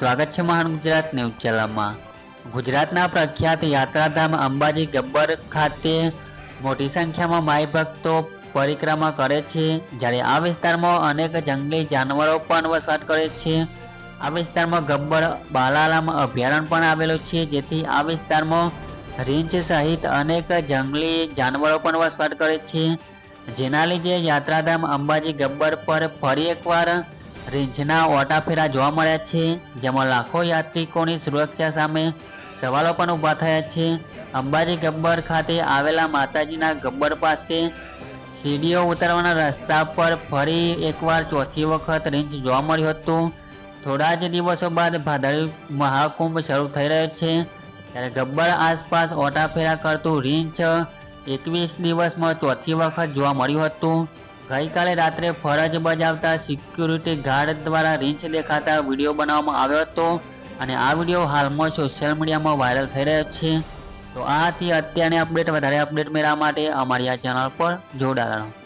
સ્વાગત છે મહાન ગુજરાત ન્યૂઝ ચેનલમાં. ગુજરાતના પ્રખ્યાત યાત્રાધામ અંબાજી ગબ્બર ખાતે મોટી સંખ્યામાં માઈ ભક્તો પરિક્રમા કરે છે. જ્યારે આ વિસ્તારમાં અનેક જંગલી જાનવરો પણ વસવાટ કરે છે. આ વિસ્તારમાં ગબ્બર બાલાલામ અભયારણ્ય પણ આવેલું છે. જેથી આ વિસ્તારમાં રીંછ સહિત અનેક જંગલી જાનવરો પણ વસવાટ કરે છે. જેના લીધે યાત્રાધામ અંબાજી ગબ્બર પર ફરી એકવાર રીંછના ઓટાફેરા જોવા મળ્યા છે, જેમાં લાખો યાત્રિકોની સુરક્ષા સામે સવાલો પણ ઊભા થયા છે. અંબાજી ગબ્બર ખાતે આવેલા માતાજીના ગબ્બર પાસે સીડીઓ ઉતરવાના રસ્તા પર ફરી એકવાર ચોથી વખત રીંછ જોવા મળ્યું હતું. થોડા જ દિવસો બાદ ભાદરવી મહાકુંભ શરૂ થઈ રહ્યો છે. ત્યારે ગબ્બર આસપાસ ઓટાફેરા કરતું રીંછ એકવીસ દિવસમાં ચોથી વખત જોવા મળ્યું હતું. ગઈકાલે રાત્રે ફરજ બજાવતા સિક્યુરિટી ગાર્ડ દ્વારા રીંછ દેખાતા વીડિયો બનાવવામાં આવ્યો હતો અને આ વીડિયો હાલમાં સોશિયલ મીડિયામાં વાયરલ થઈ રહ્યો છે. તો આ હતી અત્યારની અપડેટ વધારે અપડેટ મેળવવા માટે અમારી આ ચેનલ પર જોડાયેલા